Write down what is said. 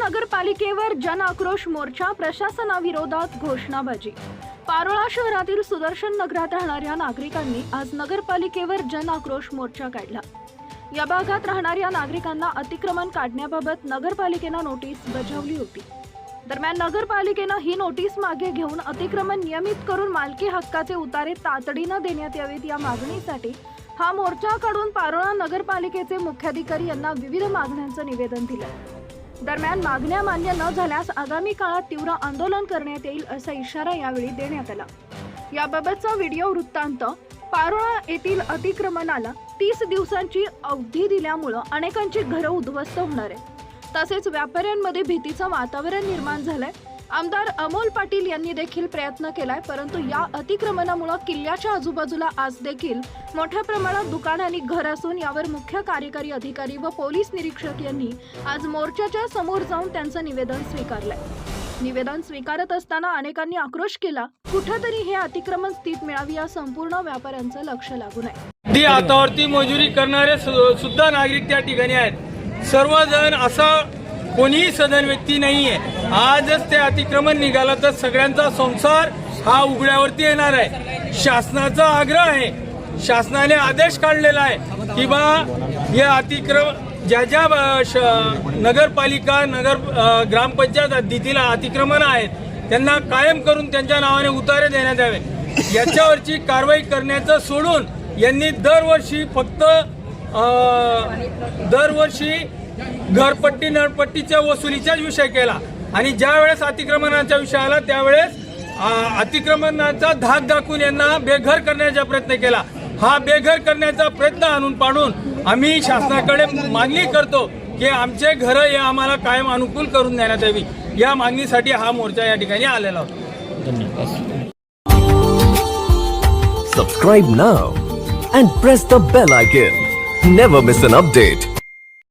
नगरपालिकेवर जन आक्रोश मोर्चा प्रशासनाविरोधात घोषणाबाजी. पारोळा शहरातील सुदर्शन नगरात राहणाऱ्या नागरिकांनी आज नगरपालिकेवर जन आक्रोश मोर्चा काढला. या भागात राहणाऱ्या नागरिकांना अतिक्रमण काढण्याबाबत नगरपालिकेनं नोटीस बजावली होती. दरम्यान नगरपालिकेनं ही नोटीस मागे घेऊन अतिक्रमण नियमित करून मालकी हक्काचे उतारे तातडीनं देण्यात यावेत या मागणीसाठी हा मोर्चा काढून पारोळा नगरपालिकेचे मुख्याधिकारी यांना विविध मागण्यांचं निवेदन दिलं. दरम्यान मागण्या मान्य न झाल्यास आगामी काळात तीव्र आंदोलन करण्यात येईल असा इशारा यावेळी देण्यात आला. याबाबतचा व्हिडिओ वृत्तांत पारोळा येथील अतिक्रमणाला तीस दिवसांची अवधी दिल्यामुळं अनेकांची घरं उद्ध्वस्त होणार आहे तसेच व्यापाऱ्यांमध्ये भीतीचं वातावरण निर्माण झालंय. आमदार अमोल पाटील यांनी देखील प्रयत्न केलाय परंतु या अतिक्रमणामुळे किल्ल्याच्या आजूबाजूला आज देखील मोठ्या प्रमाणात दुकान आणि घर असून यावर मुख्य कार्यकारी अधिकारी व पोलीस निरीक्षक यांनी आज मोर्चाच्या समोर जाऊन त्यांचं निवेदन स्वीकारलंय. निवेदन स्वीकारत असताना अनेकांनी आक्रोश केला कुठंतरी हे अतिक्रमण स्थित मिळावी या संपूर्ण व्यापाऱ्यांचं लक्ष लागू नये ती हातावरती मजुरी करणारे सुद्धा नागरिक त्या ठिकाणी आहेत. सर्वजण असा कोणीही सदन व्यक्ती नाहीये. आजच ते अतिक्रमण निघालं तर सगळ्यांचा संसार हा उघड्यावरती येणार आहे. शासनाचा आग्रह आहे. शासनाने आदेश काढलेला आहे की बा हे अतिक्रम ज्या ज्या श- नगरपालिका नगर ग्रामपंचायत हद्दीतील अतिक्रमण आहेत त्यांना कायम करून त्यांच्या नावाने उतारे देण्यात यावे. याच्यावरची कारवाई करण्याचं सोडून यांनी दरवर्षी फक्त दरवर्षी घरपट्टी नळपट्टीच्या वसुलीचाच विषय केला. आणि ज्या वेळेस अतिक्रमणाचा विषय आला त्यावेळेस अतिक्रमणाचा धाक दाखवून यांना बेघर करण्याचा प्रयत्न केला. हा बेघर करण्याचा प्रयत्न आणून पाडून आम्ही शासनाकडे मागणी करतो की आमचे घर हे आम्हाला कायम अनुकूल करून देण्यात यावी. या मागणीसाठी हा मोर्चा या ठिकाणी आलेला होता. धन्यवाद. Subscribe now and press the bell icon never miss an update